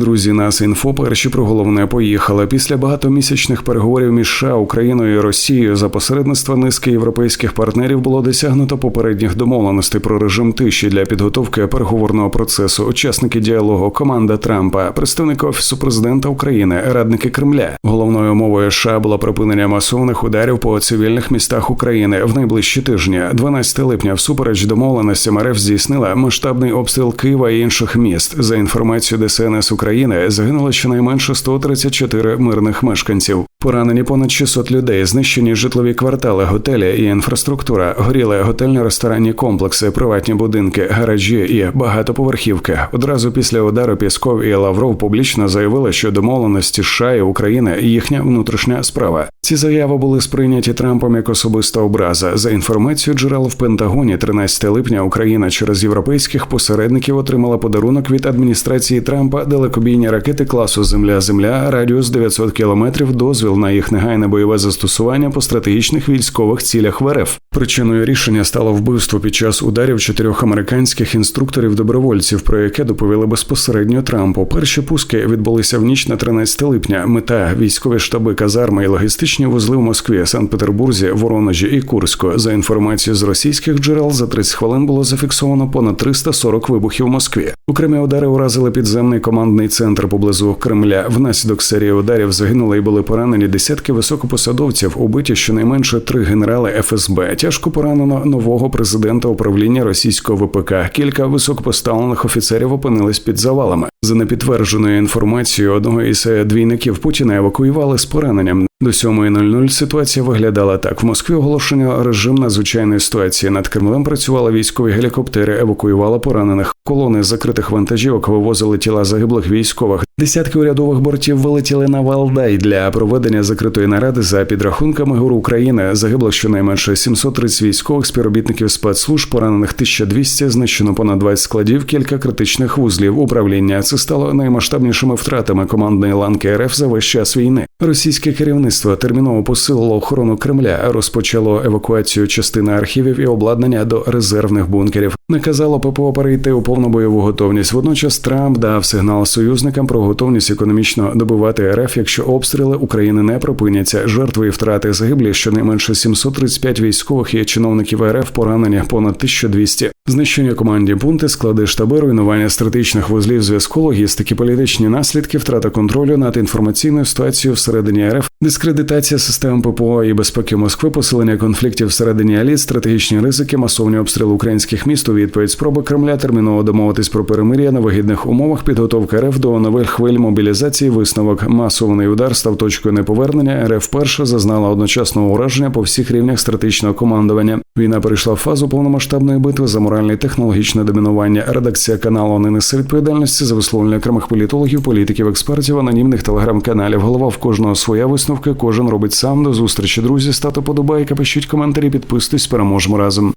Друзі, нас інфо перші про головне поїхали. Після багатомісячних переговорів між США, Україною і Росією за посередництва низки європейських партнерів було досягнуто попередніх домовленостей про режим тиші для підготовки переговорного процесу. Учасники діалогу, команда Трампа, представник офісу президента України, радники Кремля. Головною мовою США було припинення масовних ударів по цивільних містах України в найближчі тижні. 12 липня, всупереч домовленостям РФ здійснила масштабний обстріл Києва і інших міст. За інформацією ДСНС України загинуло щонайменше 134 мирних мешканців. Поранені понад 600 людей, знищені житлові квартали, готелі і інфраструктура, горіли готельні ресторанні комплекси, приватні будинки, гаражі і багатоповерхівки. Одразу після удару Пісков і Лавров публічно заявили, що домовленості США і України їхня внутрішня справа. Ці заяви були сприйняті Трампом як особиста образа. За інформацією джерел в Пентагоні, 13 липня Україна через європейських посередників отримала подарунок від адміністрації Трампа далекобійні ракети класу Земля-Земля, радіус 900 кілометрів, дозвіл на їх негайне бойове застосування по стратегічних військових цілях в РФ. Причиною рішення стало вбивство під час ударів чотирьох американських інструкторів-добровольців, про яке доповіли безпосередньо Трампу. Перші пуски відбулися в ніч на 13 липня. Мета військові штаби, казарми і логістичні вузли в Москві, Санкт-Петербурзі, Воронежі і Курську. За інформацією з російських джерел, за 30 хвилин було зафіксовано понад 340 вибухів в Москві. Окремі удари уразили підземний командний центр поблизу Кремля. Внаслідок серії ударів загинули і були поранені десятки високопосадовців, убиті щонайменше три генерали ФСБ. Тяжко поранено нового президента управління російського ВПК. Кілька високопоставлених офіцерів опинились під завалами. За непідтвердженою інформацією, одного із двійників Путіна евакуювали з пораненням. До 7.00 ситуація виглядала так. В Москві оголошено режим надзвичайної ситуації. Над Кремлем працювали військові гелікоптери, евакуювали поранених. Колони закритих вантажівок вивозили тіла загиблих військових. Десятки урядових бортів вилетіли на Валдай для проведення закритої наради за підрахунками ГУР України. Загибло щонайменше 730 військових співробітників спецслужб, поранених 1200, знищено понад 20 складів, кілька критичних вузлів управління. Це стало наймасштабнішими втратами командної ланки РФ за весь час війни. Російське керівництво терміново посилило охорону Кремля, розпочало евакуацію частини архівів і обладнання до резервних бункерів. Наказало ППО перейти у повну бойову готовність. Водночас Трамп дав сигнал союзникам про готовність економічно добивати РФ, якщо обстріли України не припиняться. Жертви і втрати загиблі щонайменше 735 військових і чиновників РФ поранені понад 1200. Знищення команді пункти, склади штаби, руйнування стратегічних вузлів зв'язку, логістики, політичні наслідки, втрата контролю над інформаційною ситуацією всередині РФ, дискредитація систем ППО і безпеки Москви, посилення конфліктів всередині еліт, стратегічні ризики, масовні обстріли українських міст у відповідь спроби Кремля терміново домовитись про перемир'я на вигідних умовах, підготовка РФ до нових хвиль мобілізації. Висновок масований удар став точкою неповернення. РФ перша зазнала одночасного ураження по всіх рівнях стратегічного командування. Війна перейшла в фазу повномасштабної битви за моральне і технологічне домінування. Редакція каналу не несе відповідальності за висловлення окремих політологів, політиків, експертів, анонімних телеграм-каналів. Голова в кожного своя висновка. Кожен робить сам. До зустрічі, друзі. Стати подобайка, пишіть коментарі, підписуйтесь, переможемо разом.